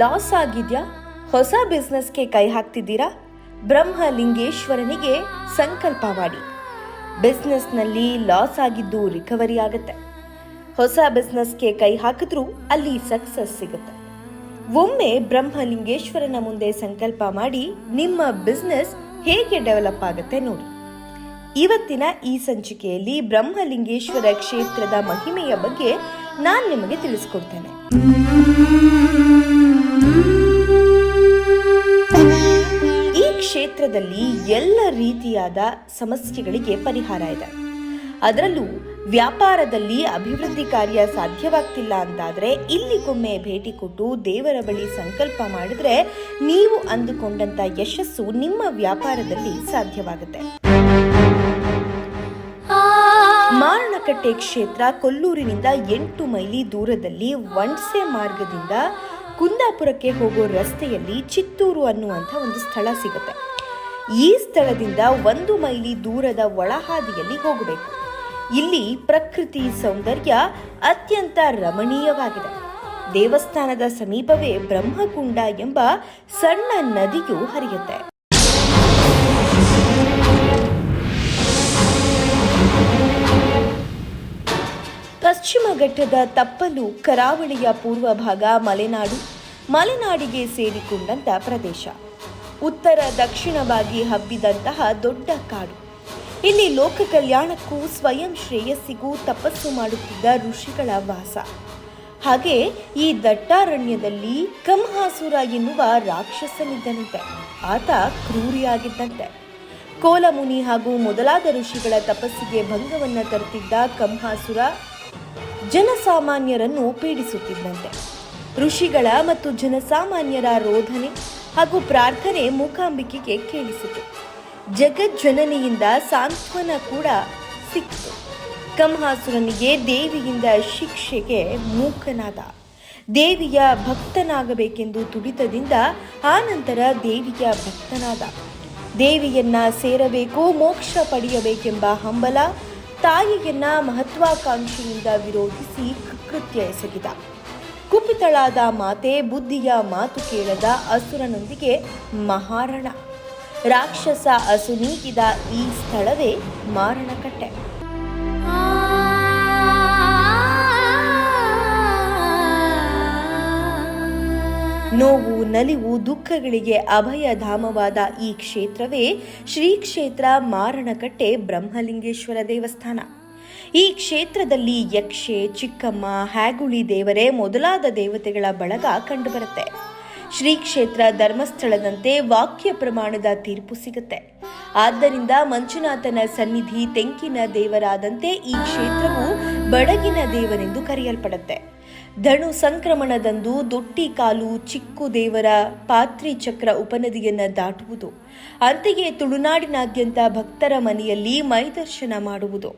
Loss ಆಗಿದ್ಯಾ? ಹೊಸ ಬಿಸ್ನೆಸ್ಗೆ ಕೈ ಹಾಕ್ತಿದ್ದೀರಾ? ಬ್ರಹ್ಮ ಲಿಂಗೇಶ್ವರನಿಗೆ ಸಂಕಲ್ಪ ಮಾಡಿ. ಬಿಸ್ನೆಸ್ನಲ್ಲಿ ಲಾಸ್ ಆಗಿದ್ದು ರಿಕವರಿ ಆಗುತ್ತೆ. ಹೊಸ ಬಿಸ್ನೆಸ್ಗೆ ಕೈ ಹಾಕಿದ್ರೂ ಅಲ್ಲಿ ಸಕ್ಸಸ್ ಸಿಗುತ್ತೆ. ಒಮ್ಮೆ ಬ್ರಹ್ಮಲಿಂಗೇಶ್ವರನ ಮುಂದೆ ಸಂಕಲ್ಪ ಮಾಡಿ ನಿಮ್ಮ ಬಿಸ್ನೆಸ್ ಹೇಗೆ ಡೆವಲಪ್ ಆಗುತ್ತೆ ನೋಡಿ. ಇವತ್ತಿನ ಈ ಸಂಚಿಕೆಯಲ್ಲಿ ಬ್ರಹ್ಮಲಿಂಗೇಶ್ವರ ಕ್ಷೇತ್ರದ ಮಹಿಮೆಯ ಬಗ್ಗೆ ನಾನು ನಿಮಗೆ ತಿಳಿಸ್ಕೊಡ್ತೇನೆ. ಕ್ಷೇತ್ರದಲ್ಲಿ ಎಲ್ಲ ರೀತಿಯಾದ ಸಮಸ್ಯೆಗಳಿಗೆ ಪರಿಹಾರ ಇದೆ. ಅದರಲ್ಲೂ ವ್ಯಾಪಾರದಲ್ಲಿ ಅಭಿವೃದ್ಧಿ ಕಾರ್ಯ ಸಾಧ್ಯವಾಗ್ತಿಲ್ಲ ಅಂತಾದ್ರೆ ಇಲ್ಲಿಗೊಮ್ಮೆ ಭೇಟಿ ಕೊಟ್ಟು ದೇವರ ಬಳಿ ಸಂಕಲ್ಪ ಮಾಡಿದ್ರೆ ನೀವು ಅಂದುಕೊಂಡಂತ ಯಶಸ್ಸು ನಿಮ್ಮ ವ್ಯಾಪಾರದಲ್ಲಿ ಸಾಧ್ಯವಾಗುತ್ತೆ. ಮಾರಣಕಟ್ಟೆ ಕ್ಷೇತ್ರ ಕೊಲ್ಲೂರಿನಿಂದ ಎಂಟು ಮೈಲಿ ದೂರದಲ್ಲಿ ವಣ್ಸೆ ಮಾರ್ಗದಿಂದ ಕುಂದಾಪುರಕ್ಕೆ ಹೋಗೋ ರಸ್ತೆಯಲ್ಲಿ ಚಿತ್ತೂರು ಅನ್ನುವಂಥ ಒಂದು ಸ್ಥಳ ಸಿಗುತ್ತೆ. ಈ ಸ್ಥಳದಿಂದ ಒಂದು ಮೈಲಿ ದೂರದ ಒಳಹಾದಿಯಲ್ಲಿ ಹೋಗಬೇಕು. ಇಲ್ಲಿ ಪ್ರಕೃತಿ ಸೌಂದರ್ಯ ಅತ್ಯಂತ ರಮಣೀಯವಾಗಿದೆ. ದೇವಸ್ಥಾನದ ಸಮೀಪವೇ ಬ್ರಹ್ಮಕುಂಡ ಎಂಬ ಸಣ್ಣ ನದಿಯು ಹರಿಯುತ್ತೆ. ಪಶ್ಚಿಮ ಘಟ್ಟದ ತಪ್ಪಲು ಕರಾವಳಿಯ ಪೂರ್ವ ಭಾಗ ಮಲೆನಾಡು, ಮಲೆನಾಡಿಗೆ ಸೇರಿಕೊಂಡಂತ ಪ್ರದೇಶ. ಉತ್ತರ ದಕ್ಷಿಣವಾಗಿ ಹಬ್ಬಿದಂತಹ ದೊಡ್ಡ ಕಾಡು. ಇಲ್ಲಿ ಲೋಕ ಕಲ್ಯಾಣಕ್ಕೂ ಸ್ವಯಂ ಶ್ರೇಯಸ್ಸಿಗೂ ತಪಸ್ಸು ಮಾಡುತ್ತಿದ್ದ ಋಷಿಗಳ ವಾಸ. ಹಾಗೆ ಈ ದಟ್ಟಾರಣ್ಯದಲ್ಲಿ ಕಂಹಾಸುರ ಎನ್ನುವ ರಾಕ್ಷಸನಿದ್ದನಂತೆ. ಆತ ಕ್ರೂರಿಯಾಗಿದ್ದಂತೆ. ಕೋಲಮುನಿ ಹಾಗೂ ಮೊದಲಾದ ಋಷಿಗಳ ತಪಸ್ಸಿಗೆ ಭಂಗವನ್ನ ತರುತ್ತಿದ್ದ ಕಂಹಾಸುರ ಜನಸಾಮಾನ್ಯರನ್ನು ಪೀಡಿಸುತ್ತಿದ್ದಂತೆ. ಋಷಿಗಳ ಮತ್ತು ಜನಸಾಮಾನ್ಯರ ರೋಧನೆ ಹಾಗೂ ಪ್ರಾರ್ಥನೆ ಮೂಕಾಂಬಿಕೆಗೆ ಕೇಳಿಸಿತು. ಜಗಜ್ಜನನಿಯಿಂದ ಸಾಂತ್ವನ ಕೂಡ ಸಿಕ್ಕಿತು. ಕಂಹಾಸುರನಿಗೆ ದೇವಿಯಿಂದ ಶಿಕ್ಷೆಗೆ ಮೂಕನಾದ. ದೇವಿಯ ಭಕ್ತನಾಗಬೇಕೆಂದು ತುಡಿತದಿಂದ ಆನಂತರ ದೇವಿಯ ಭಕ್ತನಾದ. ದೇವಿಯನ್ನ ಸೇರಬೇಕು, ಮೋಕ್ಷ ಪಡೆಯಬೇಕೆಂಬ ಹಂಬಲ, ತಾಯಿಯನ್ನ ಮಹತ್ವಾಕಾಂಕ್ಷೆಯಿಂದ ವಿರೋಧಿಸಿ ಕೃತ್ಯ ಎಸಗಿದ. ಕುಪಿತಳಾದ ಮಾತೆ ಬುದ್ಧಿಯ ಮಾತು ಕೇಳದ ಅಸುರನೊಂದಿಗೆ ಮಹಾರಣ. ರಾಕ್ಷಸ ಅಸುನೀಗಿದ ಈ ಸ್ಥಳವೇ ಮಾರಣಕಟ್ಟೆ. ನೋವು, ನಲಿವು, ದುಃಖಗಳಿಗೆ ಅಭಯ ಧಾಮವಾದ ಈ ಕ್ಷೇತ್ರವೇ ಶ್ರೀ ಕ್ಷೇತ್ರ ಮಾರಣಕಟ್ಟೆ ಬ್ರಹ್ಮಲಿಂಗೇಶ್ವರ ದೇವಸ್ಥಾನ. ಈ ಕ್ಷೇತ್ರದಲ್ಲಿ ಯಕ್ಷೆ, ಚಿಕ್ಕಮ್ಮ, ಹ್ಯಾಗುಳಿ ದೇವರೇ ಮೊದಲಾದ ದೇವತೆಗಳ ಬಳಗ ಕಂಡುಬರುತ್ತೆ. ಶ್ರೀ ಕ್ಷೇತ್ರ ಧರ್ಮಸ್ಥಳದಂತೆ ವಾಕ್ಯ ಪ್ರಮಾಣದ ತೀರ್ಪು ಸಿಗುತ್ತೆ. ಆದ್ದರಿಂದ ಮಂಜುನಾಥನ ಸನ್ನಿಧಿ ತೆಂಕಿನ ದೇವರಾದಂತೆ ಈ ಕ್ಷೇತ್ರವು ಬಡಗಿನ ದೇವರೆಂದು ಕರೆಯಲ್ಪಡುತ್ತೆ. ಧನು ಸಂಕ್ರಮಣದಂದು ದೊಟ್ಟಿ ಕಾಲು ಚಿಕ್ಕು ದೇವರ ಪಾತ್ರಿ ಚಕ್ರ ಉಪನದಿಯನ್ನು ದಾಟುವುದು. ಅಂತೆಯೇ ತುಳುನಾಡಿನಾದ್ಯಂತ ಭಕ್ತರ ಮನೆಯಲ್ಲಿ ಮೈದರ್ಶನ ಮಾಡುವುದು.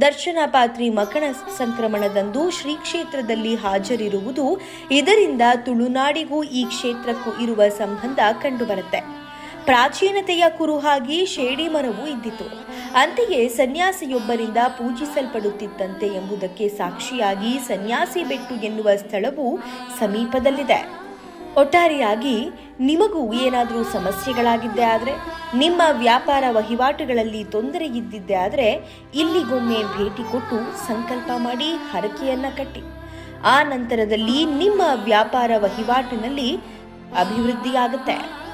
ದರ್ಶನ ಪಾತ್ರಿ ಮಕಣ ಸಂಕ್ರಮಣದಂದು ಶ್ರೀ ಕ್ಷೇತ್ರದಲ್ಲಿ ಹಾಜರಿರುವುದು. ಇದರಿಂದ ತುಳುನಾಡಿಗೂ ಈ ಕ್ಷೇತ್ರಕ್ಕೂ ಇರುವ ಸಂಬಂಧ ಕಂಡುಬರುತ್ತೆ. ಪ್ರಾಚೀನತೆಯ ಕುರುಹಾಗಿ ಶೇಡಿ ಮರವು ಇದ್ದಿತು. ಅಂತೆಯೇ ಸನ್ಯಾಸಿಯೊಬ್ಬರಿಂದ ಪೂಜಿಸಲ್ಪಡುತ್ತಿದ್ದಂತೆ ಎಂಬುದಕ್ಕೆ ಸಾಕ್ಷಿಯಾಗಿ ಸನ್ಯಾಸಿ ಬೆಟ್ಟು ಎನ್ನುವ ಸ್ಥಳವು ಸಮೀಪದಲ್ಲಿದೆ. ಒಟ್ಟಾರೆಯಾಗಿ ನಿಮಗೂ ಏನಾದರೂ ಸಮಸ್ಯೆಗಳಾಗಿದ್ದೆ ಆದರೆ, ನಿಮ್ಮ ವ್ಯಾಪಾರ ವಹಿವಾಟುಗಳಲ್ಲಿ ತೊಂದರೆ ಇದ್ದಿದ್ದೆ ಆದರೆ ಇಲ್ಲಿಗೊಮ್ಮೆ ಭೇಟಿ ಕೊಟ್ಟು ಸಂಕಲ್ಪ ಮಾಡಿ ಹರಕೆಯನ್ನು ಕಟ್ಟಿ. ಆ ನಂತರದಲ್ಲಿ ನಿಮ್ಮ ವ್ಯಾಪಾರ ವಹಿವಾಟಿನಲ್ಲಿ ಅಭಿವೃದ್ಧಿಯಾಗುತ್ತೆ.